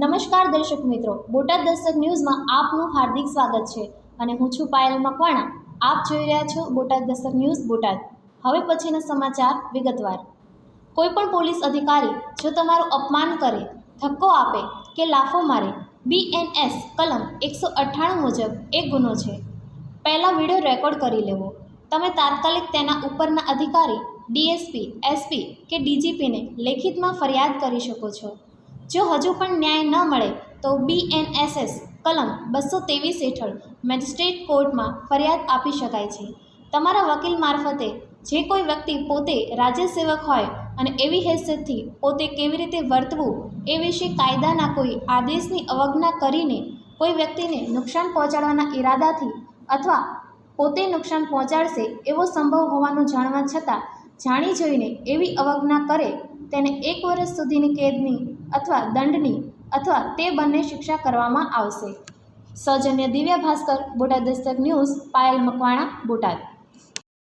નમસ્કાર દર્શક મિત્રો, બોટાદ દસ્તક ન્યૂઝમાં આપનું હાર્દિક સ્વાગત છે અને હું છું પાયલ મકવાણા. આપ જોઈ રહ્યા છો બોટાદ દસ્તક ન્યૂઝ બોટાદ. હવે પછીના સમાચાર વિગતવાર. કોઈપણ પોલીસ અધિકારી જો તમારું અપમાન કરે, ધક્કો આપે કે લાફો મારે બીએનએસ કલમ એકસો અઠ્ઠાણું મુજબ એક ગુનો છે. પહેલાં વીડિયો રેકોર્ડ કરી લેવો. તમે તાત્કાલિક તેના ઉપરના અધિકારી ડીએસપી એસપી કે ડીજીપીને લેખિતમાં ફરિયાદ કરી શકો છો. જો હજુ પણ ન્યાય ન મળે તો બીએનએસએસ કલમ બસો ત્રેવીસ હેઠળ મેજિસ્ટ્રેટ કોર્ટમાં ફરિયાદ આપી શકાય છે. તમારા વકીલ મારફતે જે કોઈ વ્યક્તિ પોતે રાજ્ય સેવક હોય અને એવી હેસિયતથી પોતે કેવી રીતે વર્તવું એ વિશે કાયદાના કોઈ આદેશની અવગણના કરીને કોઈ વ્યક્તિને નુકસાન પહોંચાડવાના ઈરાદાથી અથવા પોતે નુકસાન પહોંચાડશે એવો સંભવ હોવાનું જાણવા છતાં જાણી જોઈને એવી અવજ્ઞા કરે તેને એક વર્ષ સુધીની કેદની અથવા દંડની અથવા તે બંને શિક્ષા કરવામાં આવશે. સૌજન્ય દિવ્યા ભાસ્કર, બોટાદ દસ્તક ન્યૂઝ, પાયલ મકવાણા, બોટાદ.